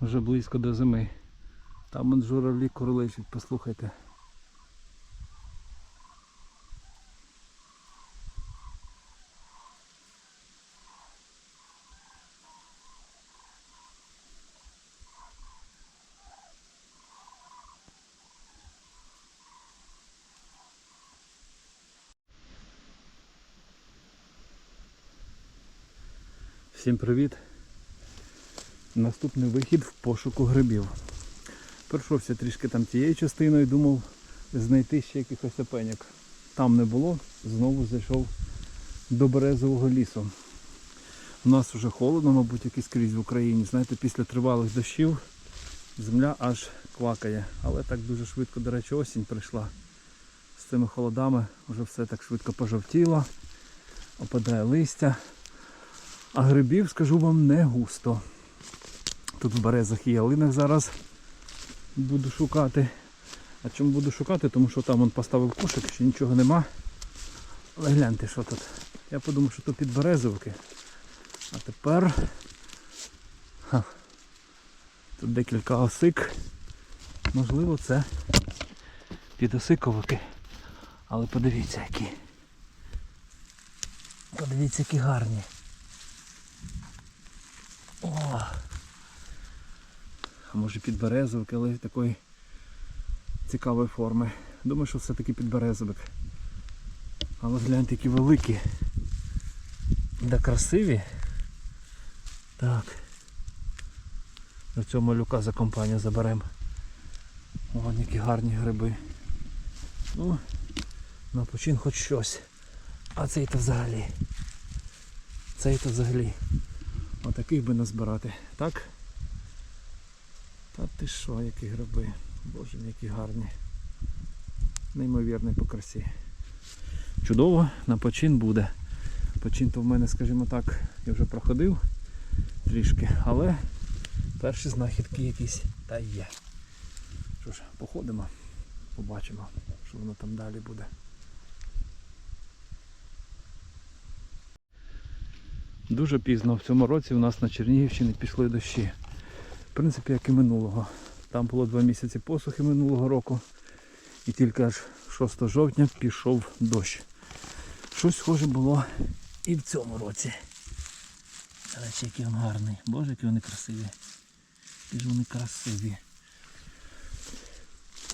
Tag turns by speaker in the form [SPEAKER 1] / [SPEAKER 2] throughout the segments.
[SPEAKER 1] вже близько до зими. Там он журавлі курличуть, послухайте. Всім привіт! Наступний вихід в пошуку грибів. Пройшовся трішки там тією частиною, думав знайти ще якихось опеньок. Там не було, знову зайшов до березового лісу. У нас вже холодно, мабуть, як і скрізь в Україні. Знаєте, після тривалих дощів земля аж квакає. Але так дуже швидко, до речі, осінь прийшла. З цими холодами вже все так швидко пожовтіло, опадає листя. А грибів, скажу вам, не густо. Тут в березах і ялинах зараз буду шукати. А чому буду шукати? Тому що там он поставив кошик, ще нічого нема. Але гляньте, що тут. Я подумав, що тут підберезовики. А тепер ха, тут декілька осик. Можливо, це підосиковики. Але подивіться які. Подивіться, які гарні. О! А може підберезовик, але такої цікавої форми. Думаю, що все-таки підберезовик. Але гляньте, які великі. Да красиві. Так. До цього малюка за компанію заберемо. О, які гарні гриби. Ну, на почин хоч щось. А цей то взагалі. Цей то взагалі. Отаких би назбирати. Так? Та ти що, які гриби. Боже, які гарні. Неймовірний по красі. Чудово, на почин буде. Почин то в мене, скажімо так, я вже проходив трішки, але перші знахідки якісь та є. Що ж, походимо, побачимо, що воно там далі буде. Дуже пізно в цьому році у нас на Чернігівщині пішли дощі. Принципі, як і минулого. Там було два місяці посухи минулого року. І тільки аж 6 жовтня пішов дощ. Щось схоже було і в цьому році. Речі, який він гарний. Боже, які вони красиві. Які ж вони красиві.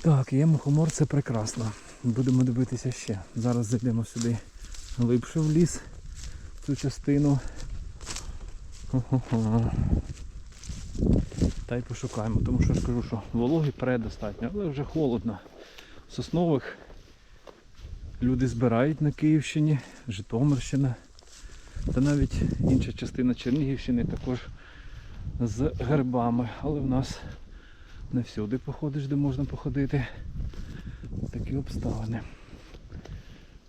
[SPEAKER 1] Так, є мухомор, це прекрасно. Будемо дивитися ще. Зараз зайдемо сюди глибше в ліс, цю частину. Хо-хо-хо. Та й пошукаємо, тому що я скажу, що вологи предостатньо, але вже холодно. Соснових люди збирають на Київщині, Житомирщина та навіть інша частина Чернігівщини також з грибами. Але в нас не всюди походиш, де можна походити. Такі обставини.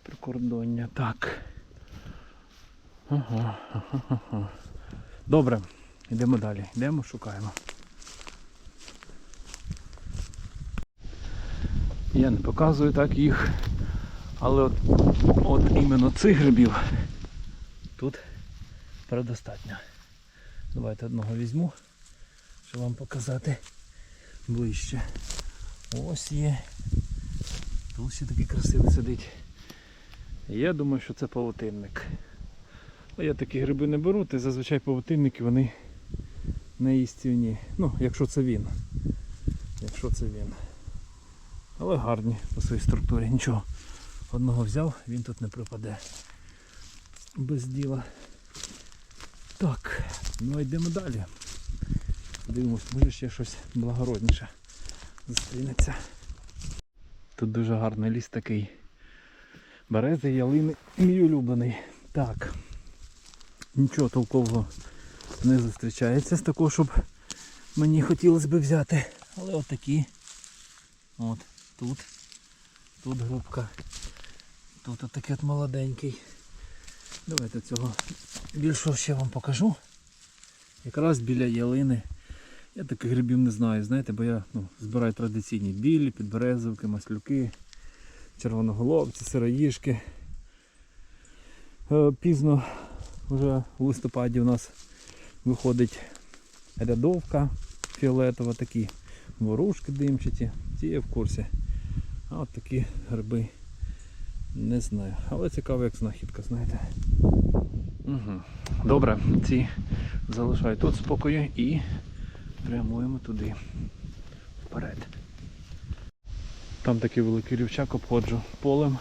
[SPEAKER 1] Прикордоння. Так. Добре, йдемо далі. Йдемо, шукаємо. Я не показую так їх. Але от, от іменно цих грибів тут предостатньо. Давайте одного візьму, щоб вам показати ближче. Ось є. Тут ще такий красивий сидить. Я думаю, що це павутинник. Але я такі гриби не беру, та зазвичай павутинники вони не їстівні. Ну, якщо це він. Якщо це він. Але гарні по своїй структурі. Нічого. Одного взяв, він тут не пропаде. Без діла. Так, ну йдемо далі. Дивимось, може ще щось благородніше зустрінеться. Тут дуже гарний ліс такий. Берези, ялини, мій улюблений. Так. Нічого толкового не зустрічається з такого, щоб мені хотілося б взяти. Але от такі. От, тут. Тут грубка. Тут отакий от молоденький. Давайте цього більшого ще вам покажу. Якраз біля ялини. Я таких грибів не знаю, знаєте, бо я ну, збираю традиційні білі, підберезовки, маслюки, червоноголовці, сироїжки. Е, Пізно вже у листопаді у нас виходить рядовка, фіолетова, такі ворушки димчаті, ті я в курсі. А от такі гриби не знаю. Але цікаво як знахідка, знаєте. Добре, ці залишаю тут спокою і прямуємо туди вперед. Там такий великий рівчак обходжу полем.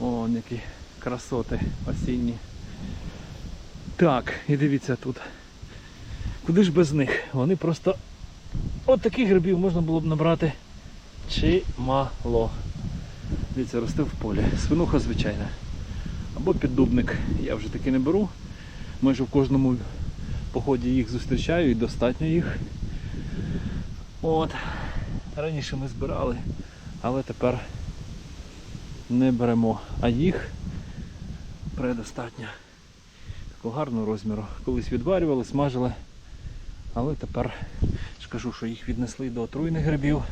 [SPEAKER 1] О, які красоти осінні. Так, і дивіться тут. Куди ж без них? Вони просто от таких грибів можна було б набрати чимало. Дивіться, росте в полі. Свинуха звичайна. Або піддубник. Я вже таки не беру. Майже в кожному поході їх зустрічаю і достатньо їх. От. Раніше ми збирали, але тепер не беремо. А їх предостатньо. Такого гарного розміру. Колись відварювали, смажили. Але тепер ж кажу, що їх віднесли до отруйних грибів.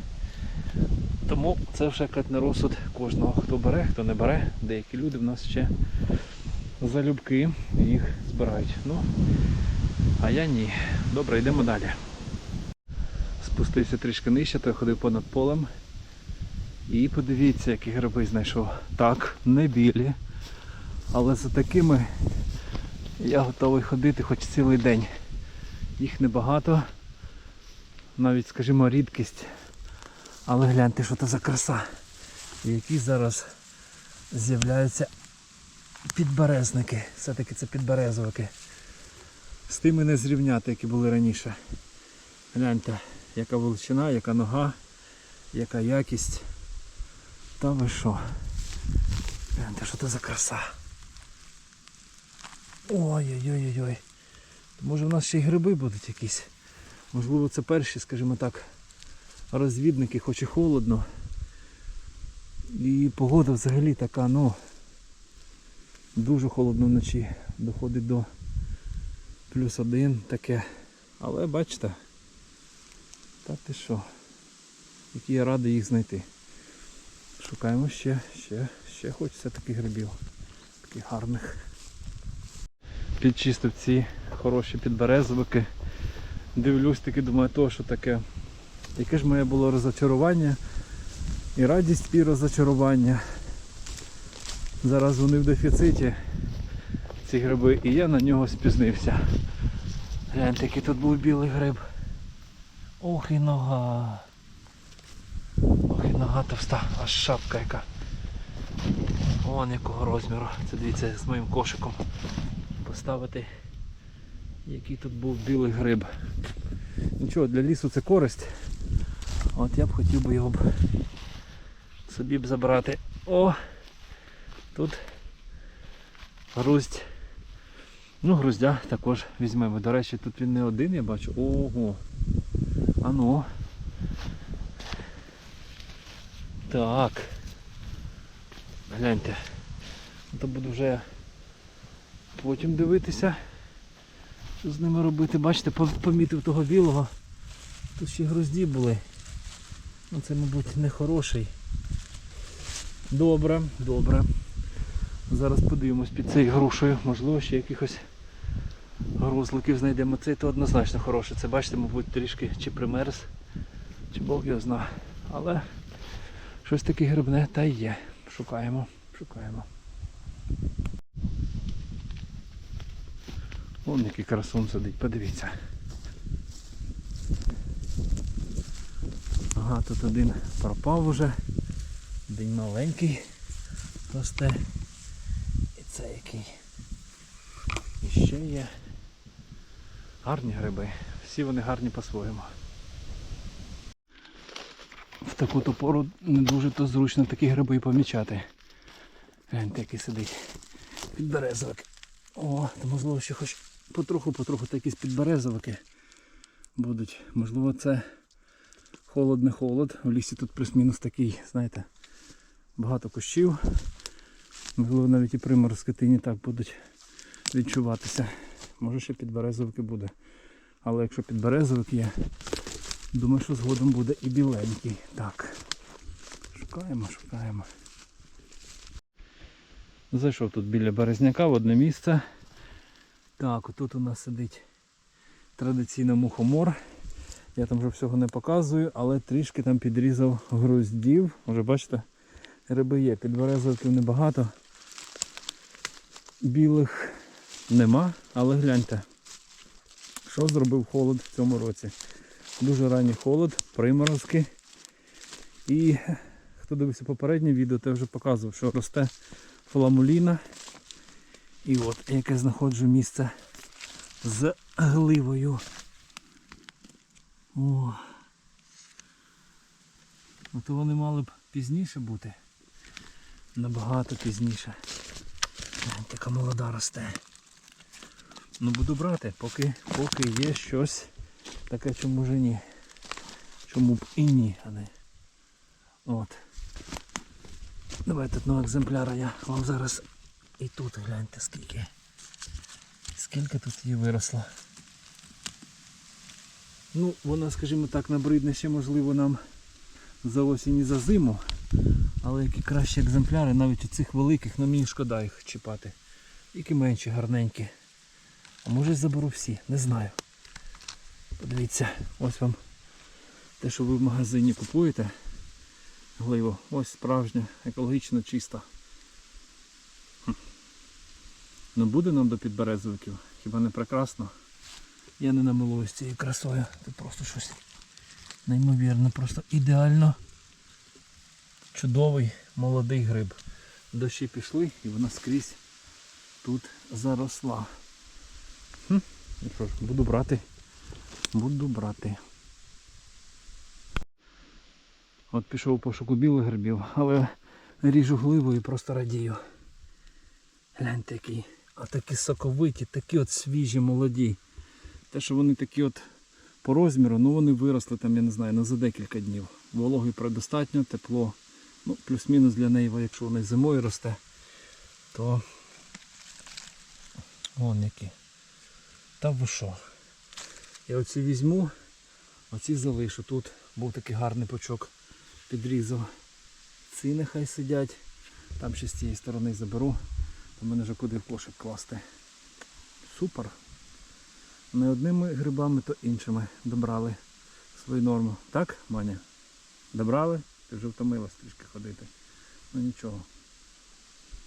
[SPEAKER 1] Тому це вже як на розсуд кожного, хто бере, хто не бере. Деякі люди в нас ще залюбки їх збирають. Ну, а я ні. Добре, йдемо далі. Спустився трішки нижче, то я ходив понад полем. І подивіться, які гриби знайшов. Так, не білі. Але за такими я готовий ходити хоч цілий день. Їх небагато. Навіть, скажімо, рідкість. Але гляньте, що це за краса. Які зараз з'являються підберезники. Все-таки це підберезовики. З тими не зрівняти, які були раніше. Гляньте, яка величина, яка нога, яка якість. Та ви що? Гляньте, що це за краса. Ой-ой-ой-ой. Може в нас ще й гриби будуть якісь. Можливо це перші, скажімо так, розвідники, хоч і холодно. І погода взагалі така, ну дуже холодно вночі. Доходить до плюс один таке. Але бачите, та ти що, які я радий їх знайти. Шукаємо ще, ще, ще хочеться таких грибів. Таких гарних. Підчистив ці хороші підберезовики. Дивлюсь таки, думаю, то що таке. Яке ж моє було розочарування і радість і розочарування. Зараз вони в дефіциті, ці гриби, і я на нього спізнився. Гляньте, який тут був білий гриб. Ох і нога. Ох і нога товста, аж шапка яка. Вон якого розміру. Це дивіться з моїм кошиком. Поставити який тут був білий гриб. Нічого, для лісу це користь. От я б хотів би його б собі б забрати. О! Тут груздь. Ну, груздя також візьмемо. До речі, тут він не один, я бачу. Ого. А ну. Так. Гляньте. То буду вже потім дивитися. Що з ними робити? Бачите, помітив того білого. Тут ще грузді були. Ну це, мабуть, не хороший. Добре, добре. Зараз подивимось під цією грушею. Можливо, ще якихось грузликів знайдемо. То однозначно хороший. Це бачите, мабуть, трішки чи примерз, чи Бог його зна. Але щось таке грибне та й є. Шукаємо, шукаємо. Вон який красун сидить, подивіться. Ага, тут один пропав уже. Один маленький росте. І це який. І ще є. Гарні гриби. Всі вони гарні по-своєму. В таку то пору не дуже то зручно такі гриби і помічати. Гляньте, який сидить. Підберезовик. О, то можливо ще хоч потроху-потроху та якісь підберезовики будуть. Можливо це холод не холод. В лісі тут плюс-мінус такий, знаєте, багато кущів. Можливо навіть і приморозки не так будуть відчуватися. Може ще підберезовики буде. Але якщо підберезовик є, думаю, що згодом буде і біленький. Так. Шукаємо, шукаємо. Зайшов тут біля березняка в одне місце. Так, отут у нас сидить традиційно мухомор. Я там вже всього не показую, але трішки там підрізав груздів. Вже бачите, риби є. Підберезовиків небагато. Білих нема, але гляньте, що зробив холод в цьому році. Дуже ранній холод, приморозки. І хто дивився попереднє відео, я вже показував, що росте фламуліна. І от яке знаходжу місце з гливою. О. Ну то вони мали б пізніше бути. Набагато пізніше. Яка молода росте. Ну буду брати, поки, поки є щось таке, чому ж ні. Чому б і ні, а не. От. Давайте одного екземпляра я вам зараз і тут гляньте скільки. Скільки тут її виросло. Ну, вона, скажімо так, набридне ще можливо нам за осінь і за зиму. Але які кращі екземпляри, навіть у цих великих, ну мені шкода їх чіпати. Які менші, гарненькі. А може заберу всі, не знаю. Подивіться, ось вам те, що ви в магазині купуєте. Гливо, ось справжня, екологічно чиста. Ну буде нам до підберезовиків, хіба не прекрасно? Я не намилуюсь цією красою. Це просто щось неймовірне, просто ідеально чудовий молодий гриб. Дощі пішли і вона скрізь тут заросла. Хм. Ну що ж, буду брати. Буду брати. От пішов у пошуку білих грибів, але ріжу гливу і просто радію. Гляньте який. А такі соковиті, такі от свіжі, молоді. Те, що вони такі от по розміру, ну вони виросли там, я не знаю, ну за декілька днів. Вологи предостатньо, тепло. Ну, плюс-мінус для неї, якщо вона зимою росте, то вон які. Та ви що? Я оці візьму, оці залишу. Тут був такий гарний пучок, підрізав. Ці нехай сидять. Там ще з цієї сторони заберу. То мене вже куди в кошик класти. Супер. Не одними грибами, то іншими добрали свою норму. Так, Маня? Добрали? Ти вже втомилась трішки ходити. Ну нічого.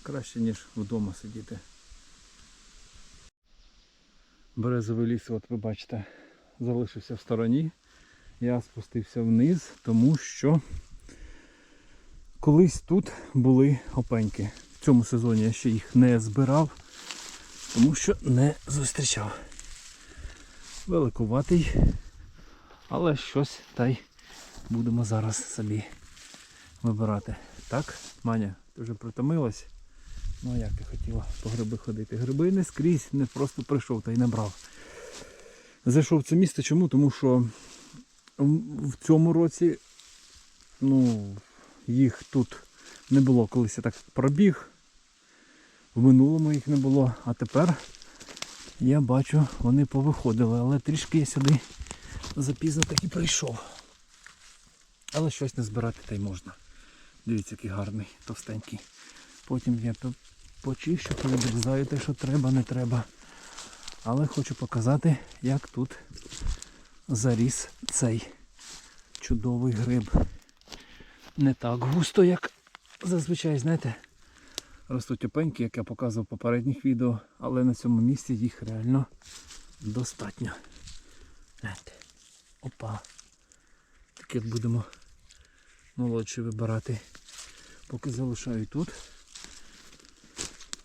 [SPEAKER 1] Краще, ніж вдома сидіти. Березовий ліс, от ви бачите, залишився в стороні. Я спустився вниз, тому що колись тут були опеньки. В цьому сезоні я ще їх не збирав, тому що не зустрічав. Великуватий, але щось та й будемо зараз собі вибирати. Так, Маня, ти вже притомилась? Ну як ти хотіла по гриби ходити? Гриби не скрізь, не просто прийшов та й набрав. Зайшов в це місце чому? Тому що в цьому році ну, їх тут не було, колись я так пробіг. В минулому їх не було, а тепер я бачу, вони повиходили, але трішки я сюди запізно таки прийшов. Але щось не збирати та й можна. Дивіться, який гарний, товстенький. Потім я по- почищу, передрізаю те, що треба, не треба. Але хочу показати, як тут заріс цей чудовий гриб. Не так густо, як зазвичай, знаєте, ростуть опеньки, як я показував в попередніх відео, але на цьому місці їх реально достатньо. Опа. Так як будемо молодші вибирати. Поки залишаю тут.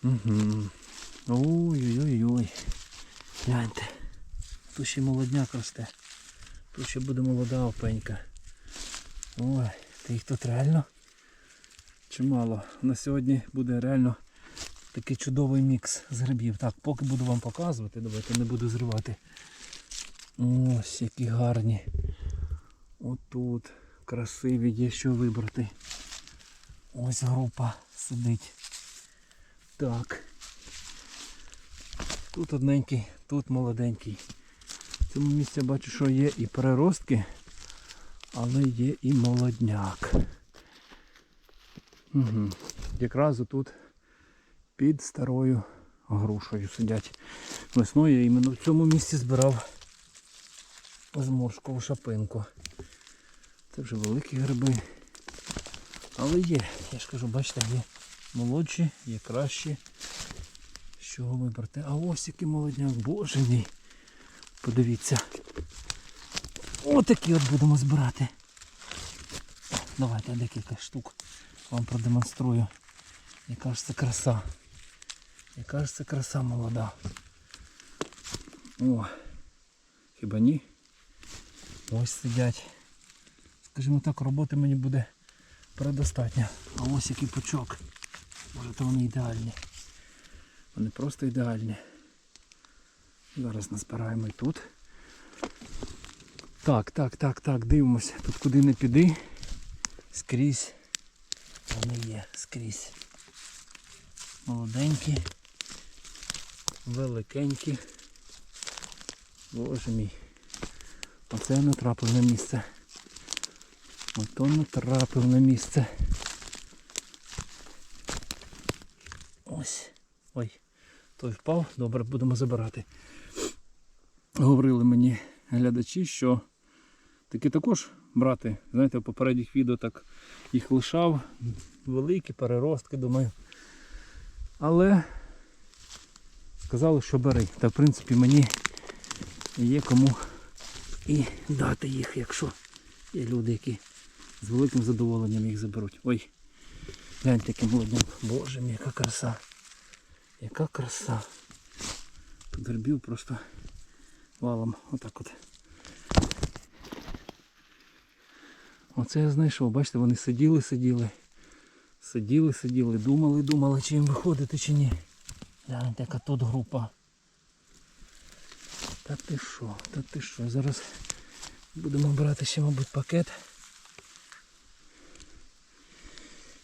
[SPEAKER 1] Угу. Ой-ой-ой. Гляньте. Тут ще молодняк росте. Тут ще буде молода опенька. Ой, та їх тут реально чимало. На сьогодні буде реально такий чудовий мікс з грибів. Так, поки буду вам показувати, давайте не буду зривати. Ось які гарні. Отут красиві є що вибрати. Ось група сидить. Так. Тут одненький, тут молоденький. В цьому місці бачу, що є і переростки, але є і молодняк. Угу. Якраз тут під старою грушею сидять. Весною я іменно в цьому місці збирав зморшкову шапинку. Це вже великі гриби. Але є, я ж кажу, бачите, є молодші, є кращі. З чого вибрати? А ось який молодняк, боже мій. Подивіться. Отакі от будемо збирати. Давайте декілька штук вам продемонструю. Яка ж це краса. Яка ж краса молода. О, хіба ні? Ось сидять. Скажімо так, роботи мені буде предостатньо. А ось який пучок. Може то вони ідеальні. Вони просто ідеальні. Зараз назбираємо і тут. Так, так, так, так, дивимося. Тут куди не піди. Скрізь. Вони є скрізь. Молоденькі. Великенькі. Боже мій. Оце натрапив на місце. Ото натрапив на місце. Ось. Ой, той впав. Добре, будемо забирати. Говорили мені глядачі, що таки також брати, знаєте, в попередніх відео так їх лишав. Великі переростки, думаю. Але сказали, що бери. Та в принципі мені є кому і дати їх, якщо є люди, які з великим задоволенням їх заберуть. Ой, гляньте, яким молодням. Боже мій, яка краса. Яка краса. Грибів просто валом. Отак от. Оце я знайшов. Бачите, вони сиділи, сиділи. Сиділи, сиділи, думали, думали, чи їм виходити, чи ні. Гляньте, яка тут група. Та ти що, та ти що? Зараз будемо брати ще, мабуть, пакет.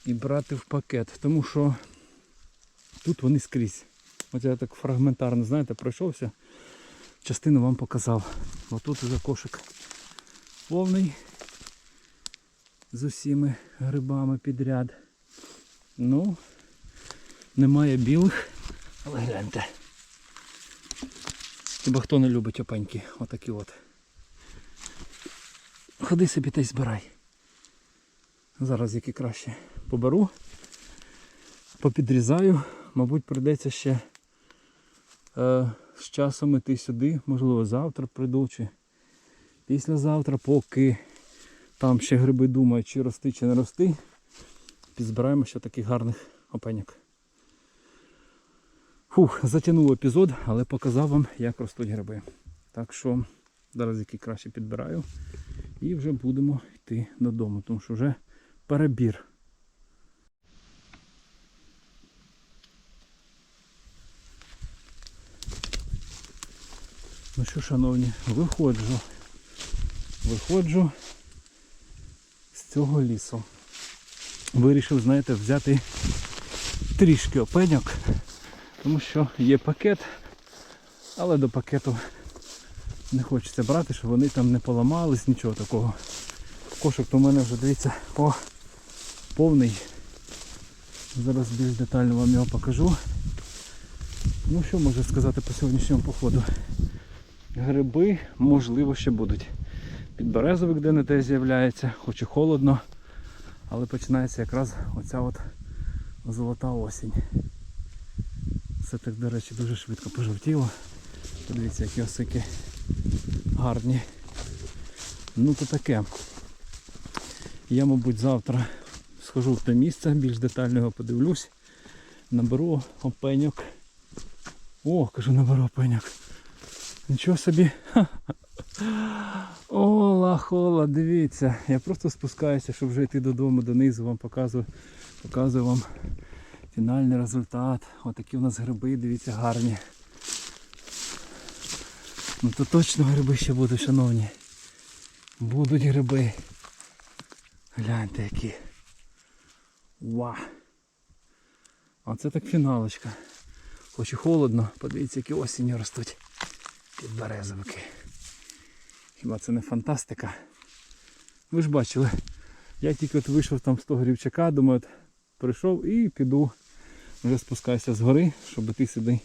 [SPEAKER 1] І брати в пакет. Тому що тут вони скрізь. От я так фрагментарно, знаєте, пройшовся. Частину вам показав. Отут уже кошик повний з усіми грибами підряд. Ну, немає білих, але гляньте. Хіба хто не любить опеньки, отакі от. Ходи собі та й збирай. Зараз які краще поберу, попідрізаю, мабуть, прийдеться ще е, з часом іти сюди, можливо завтра прийду чи післязавтра, поки там ще гриби думають, чи рости, чи не рости. Підзбираємо ще таких гарних опеньок. Фух, затягнув епізод, але показав вам, як ростуть гриби. Так що зараз які краще підбираю. І вже будемо йти додому, тому що вже перебір. Ну що, шановні, виходжу. Виходжу з цього лісу. Вирішив, знаєте, взяти трішки опеньок, тому що є пакет, але до пакету не хочеться брати, щоб вони там не поламались, нічого такого. Кошик то в мене вже, дивіться, о, повний. Зараз більш детально вам його покажу. Ну що можу сказати по сьогоднішньому походу? Гриби, можливо, ще будуть. Підберезовик де не те з'являється, хоч і холодно, але починається якраз оця от золота осінь. Це так, до речі, дуже швидко пожовтіло. Подивіться, які осики гарні. Ну то таке. Я, мабуть, завтра схожу в те місце, більш детально його подивлюсь. Наберу опеньок. О, кажу, наберу опеньок. Нічого собі. О, лахола, дивіться. Я просто спускаюся, щоб вже йти додому, донизу вам показую, показую вам фінальний результат. Отакі у нас гриби, дивіться, гарні. Ну то точно гриби ще будуть, шановні. Будуть гриби. Гляньте які. Ва! Оце так фіналочка. Хоч і холодно, подивіться, які осінню ростуть підберезовики. Хіба це не фантастика? Ви ж бачили, я тільки от вийшов там з того рівчака, думаю, от прийшов і піду, вже спускаюся з гори, щоб іти сюди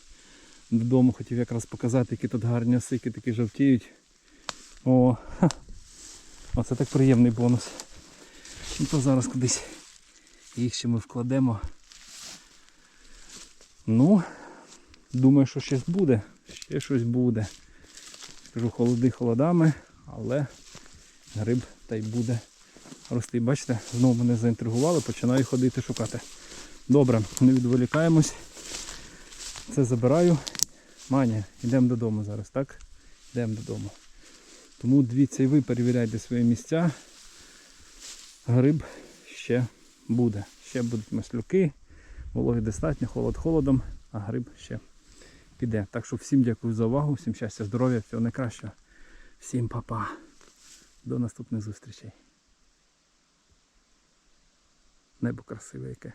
[SPEAKER 1] додому. Хотів якраз показати, які тут гарні осики такі жовтіють. О, ха. оце так приємний бонус. Ну то зараз кудись їх ще ми вкладемо. Ну, думаю, що щось буде. Ще щось буде. Кажу, холоди холодами, але гриб та й буде рости. Бачите, знову мене заінтригували, починаю ходити шукати. Добре, не відволікаємось. Це забираю. Маня, йдемо додому зараз, так? Йдемо додому. Тому дивіться і ви перевіряйте свої місця. Гриб ще буде. Ще будуть маслюки, вологи достатньо, холод холодом, а гриб ще піде. Так що всім дякую за увагу, всім щастя, здоров'я, всього найкращого. Всім па-па. До наступних зустрічей. Небо красиве яке.